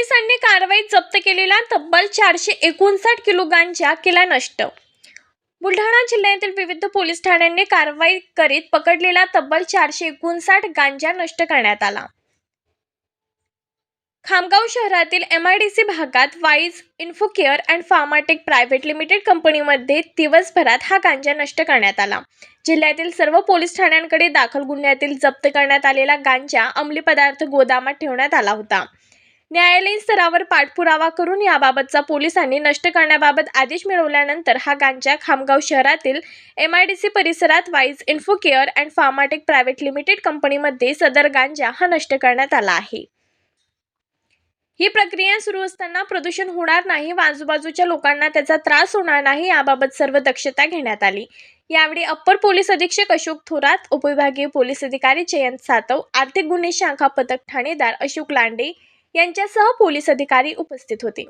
पोलिसांनी कारवाईत जप्त केलेला तब्बल चारशे एकोणसाठ किलो गांजा केला नष्ट. बुलढाणा जिल्ह्यातील विविध पोलीस ठाण्यांनी कारवाई करीत पकडलेला तब्बल चारशे एकोणसाठ गांजा नष्ट करण्यात आला. खामगाव शहरातील एम आय डी सी भागात Wise Infocare and Pharmatech private limited कंपनीमध्ये दिवसभरात हा गांजा नष्ट करण्यात आला. जिल्ह्यातील सर्व पोलीस ठाण्यांकडे दाखल गुन्ह्यातील जप्त करण्यात आलेला गांजा अंमली पदार्थ गोदामात ठेवण्यात आला होता. न्यायालयीन स्तरावर पाठपुरावा करून याबाबतचा पोलिसांनी नष्ट करण्याबाबत आदेश मिळवल्यानंतर हा गांजा खामगाव शहरातील एम आय डी सी परिसरात Wise Infocare and Pharmatech private limited कंपनीमध्ये सदर गांजा हा नष्ट करण्यात आला आहे. ही प्रक्रिया सुरू असताना प्रदूषण होणार नाही व आजूबाजूच्या लोकांना त्याचा त्रास होणार नाही याबाबत सर्व दक्षता घेण्यात आली. यावेळी अप्पर पोलीस अधीक्षक अशोक थोरात उपविभागीय पोलीस अधिकारी जयंत सातव आर्थिक गुन्हे शाखा पथक ठाणेदार अशोक लांडे यांच्यासह पोलीस अधिकारी उपस्थित होते.